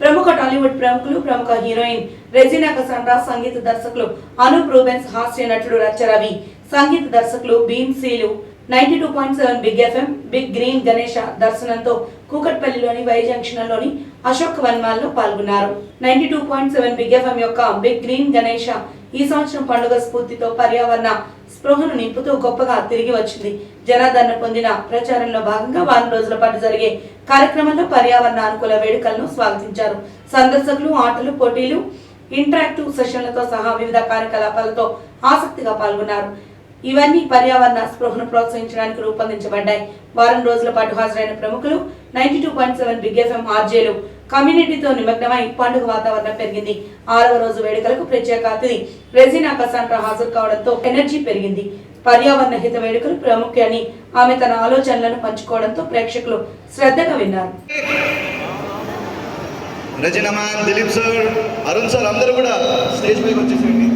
ప్రముఖ టాలీవుడ్ ప్రముఖులు ప్రముఖ హీరోయిన్ రెజినా కసాండ్రా సంగీత దర్శకులు అనూప్ రూబెన్స్ హాస్య నటుడు రచ్చరవి సంగీత దర్శకులు Bheem seal ninety two point seven big FM big green Ganesha దర్శనంతో కూకట్పల్లిలోని వై జంక్షన్లోని అశోక్ వన్మాల్లో పాల్గొన్నారు. Ninety two point seven big FM యొక్క బిగ్ గ్రీన్ గణేష ఈ సంవత్సరం పండుగ స్ఫూర్తితో పర్యావరణ స్పృహను నింపుతూ గొప్పగా తిరిగి వచ్చింది. జనాదరణ పొందిన ప్రచారంలో భాగంగా వారం రోజుల పాటు జరిగే కార్యక్రమంలో పర్యావరణ అనుకూల వేడుకలను స్వాగతించారు. సందర్శకులు ఆటలు పోటీలు ఇంటరాక్టివ్ సెషన్లతో సహా వివిధ కార్యకలాపాలతో ఆసక్తిగా పాల్గొన్నారు. ఇవన్నీ పర్యావరణ స్పృహను ప్రోత్సహించడానికి రూపొందించబడ్డాయి. వారం రోజుల పాటు హాజరైన ప్రముఖులు ninety two point seven big FM ఆర్జేలు కమ్యూనిటీతో నిమగ్నమై పండుగ వాతావరణం పెరిగింది. ఆరవ రోజు వేడుకలకు ప్రత్యేక అతిథి రెజినా కసాంట్రా హాజరు కావడంతో ఎనర్జీ పెరిగింది. పర్యావరణ హిత వేడుకలు ప్రాముఖ్యాన్ని ఆమె తన ఆలోచనలను పంచుకోవడంతో ప్రేక్షకులు శ్రద్ధగా విన్నారు. రజనమాన్ దిలీప్ సార్ అరుణ్ సార్ అందరూ కూడా స్టేజ్ పైకి వచ్చేసేయండి.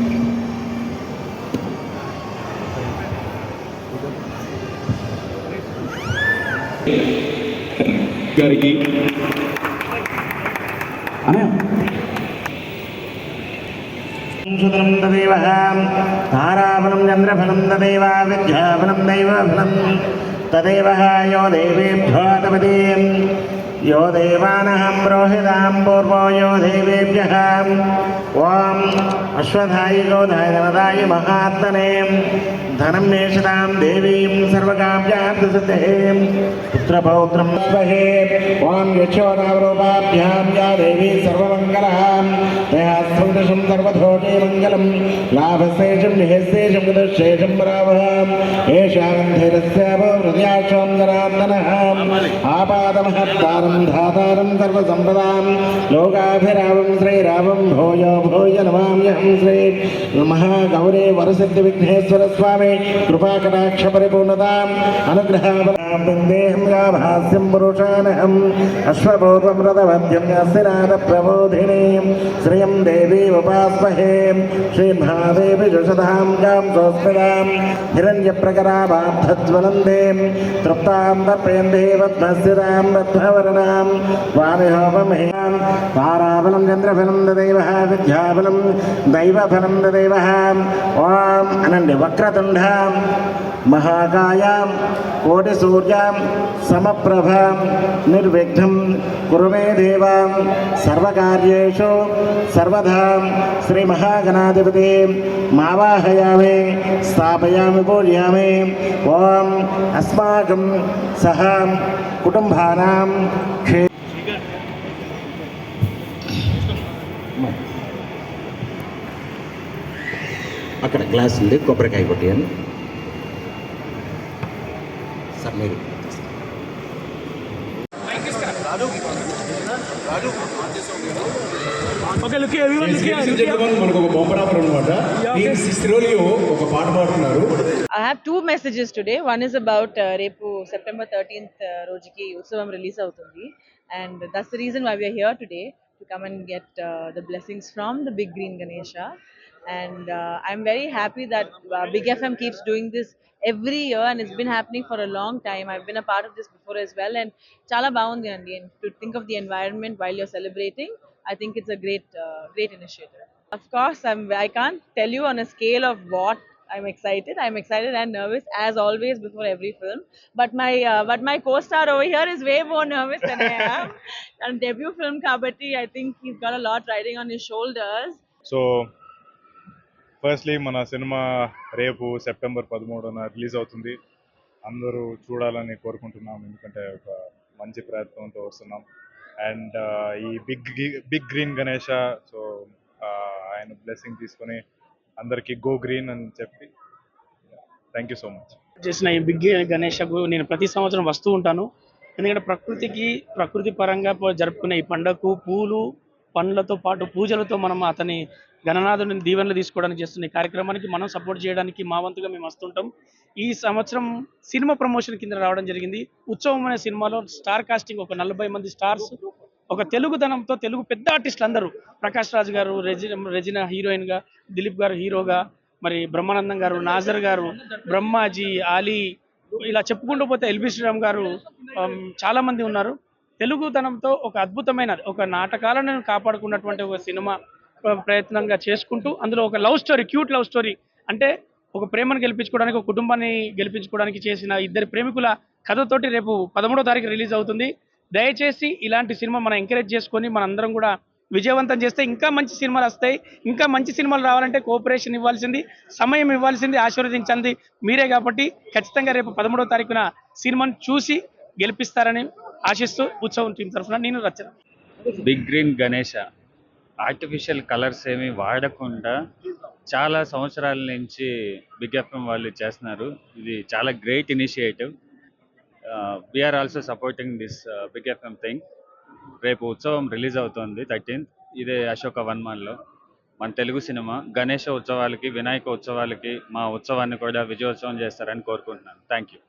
గారికి సుతరం తదేవ తారాఫలం చంద్రఫలం తదేవ విద్యాఫలం దైవఫలం తదేవ యో దేవేభ్యో తపదే యో దేవానహం రోహితాం పూర్వో యో देवेभ्यः ఓం అశ్వధాయి గోధాయ ధనదాయ మహాత్మనే ధనం నేషతాం దేవీం సర్వకామ్యార్థసిద్ధే పుత్రపౌత్రం స్వహే. ఓం యక్షోరావరూపాభ్యాం యా దేవీ సర్వమంగళాం. దయాస్ఫుటం సర్వధోటే మంగళం లాభశేషం నిహశేషం గదశేషం రావహాం. ఏషాగంధైరస్యావో ఆపాదమహత్తారం ధాతారం సర్వసంపదాం. లోకాభిరామం శ్రీరామం భోజో భోజ నమామ్యహం శ్రీ మహాగౌరే వరసిద్ధి విఘ్నేశ్వర స్వామి కృపాకటాక్ష పరిపూర్ణతాం అనుగ్రహేహం గాభాస్యం పురుషానహం అశ్వపూర్వం రథవద్యం ప్రబోధిని శ్రియం దేవీ ఉపాస్మహే శ్రీమహాదేవి జుషధాం గాం సోస్మిదాం హిరణ్యప్రకరాభాబ్ధజ్వలందే తృప్తాం తర్పయందే పద్మస్థిరాం పద్మవర్ణాం వామిహోపమహ్యాం తారాఫలం చంద్రఫలం దదైవ విద్యాఫలం దైవఫలం దదైవ ఓం అనండి వక్రతుండ మహాకాయాం కోటి సూర్యాం సమప్రభాం నిర్విఘ్నం కురు మే దేవాం సర్వకార్యేషు సర్వదా శ్రీ మహాగణాధిపతి మావాహయామి స్థాపయామి పూజయామి ఓం అస్మాకం సహ అక్కడ గ్లాస్ ఉంది కొబ్బరికాయ కొట్టాను సార్ మీరు. Here, here, here. I have two messages today. One is about uh, రేపు సెప్టెంబర్ థర్టీన్త్ రోజుకి ఉత్సవం రిలీజ్ అవుతుంది. And that's the reason why we are here today to come and get the blessings from the big and uh, I'm very happy that uh, Big FM keeps doing this every year and it's been happening for a long time. I've been a part of this before as well and chala bagundi andi and to think of the environment while you're celebrating, I think it's a great uh, great initiative. Of course, I'm I can't tell you on a scale of what I'm excited. I'm excited and nervous as always before every film. But my uh, but my co-star over here is way more nervous than I am. and debut film Kabati, I think he's got a lot riding on his shoulders. So firstly మన cinema రేపు September పదమూడున release అవుతుంది. అందరూ చూడాలని కోరుకుంటున్నాం. ఎందుకంటే ఒక మంచి ప్రయత్నంతో వస్తున్నాం. అండ్ ఈ big big green Ganesha so ఆయన బ్లెస్సింగ్ తీసుకొని అందరికీ గో గ్రీన్ అని చెప్పి థ్యాంక్ యూ సో మచ్. చేసిన ఈ బిగ్ గణేషకు నేను ప్రతి సంవత్సరం వస్తూ ఉంటాను. ఎందుకంటే ప్రకృతికి ప్రకృతి పరంగా జరుపుకునే ఈ పండుగకు పూలు పండ్లతో పాటు పూజలతో మనం అతని గణనాథుని దీవెనలు తీసుకోవడానికి చేస్తున్న కార్యక్రమానికి మనం సపోర్ట్ చేయడానికి మా వంతుగా మేము వస్తుంటాం. ఈ సంవత్సరం సినిమా ప్రమోషన్ కింద రావడం జరిగింది. ఉత్సవం అనే సినిమాలో స్టార్ కాస్టింగ్ ఒక నలభై మంది స్టార్స్ ఒక తెలుగుదనంతో తెలుగు పెద్ద ఆర్టిస్టులు అందరూ ప్రకాష్ రాజ్ గారు రెజిన రెజినా హీరోయిన్గా దిలీప్ గారు హీరోగా మరి బ్రహ్మానందం గారు నాజర్ గారు బ్రహ్మాజీ ఆలీ ఇలా చెప్పుకుంటూ పోతే ఎల్బి శ్రీరామ్ గారు చాలామంది చాలా మంది ఉన్నారు. తెలుగుతనంతో ఒక అద్భుతమైన ఒక నాటకాలను కాపాడుకున్నటువంటి ఒక సినిమా ప్రయత్నంగా చేసుకుంటూ అందులో ఒక love story cute love story అంటే ఒక ప్రేమను గెలిపించుకోవడానికి ఒక కుటుంబాన్ని గెలిపించుకోవడానికి చేసిన ఇద్దరు ప్రేమికుల కథతోటి రేపు పదమూడో తారీఖు రిలీజ్ అవుతుంది. దయచేసి ఇలాంటి సినిమా మనం ఎంకరేజ్ చేసుకొని మనందరం కూడా విజయవంతం చేస్తే ఇంకా మంచి సినిమాలు వస్తాయి. ఇంకా మంచి సినిమాలు రావాలంటే కోఆపరేషన్ ఇవ్వాల్సింది సమయం ఇవ్వాల్సింది ఆశీర్వదించండి మీరే కాబట్టి ఖచ్చితంగా రేపు పదమూడో తారీఖున సినిమాను చూసి గెలిపిస్తారని ఆశిస్తూ ఉత్సవం టీం తరఫున నేను Rachana. Big green Ganesha. Artificial colours ఏమి వాడకుండా చాలా సంవత్సరాల నుంచి బిగ్ వాళ్ళు చేస్తున్నారు. ఇది చాలా great initiative we are also supporting this big thing రేపు ఉత్సవం రిలీజ్ అవుతుంది థర్టీన్త్ ఇదే అశోక వన్మాన్లో. మన తెలుగు సినిమా గణేష ఉత్సవాలకి వినాయక ఉత్సవాలకి మా ఉత్సవాన్ని కూడా విజయోత్సవం చేస్తారని కోరుకుంటున్నాను. Thank you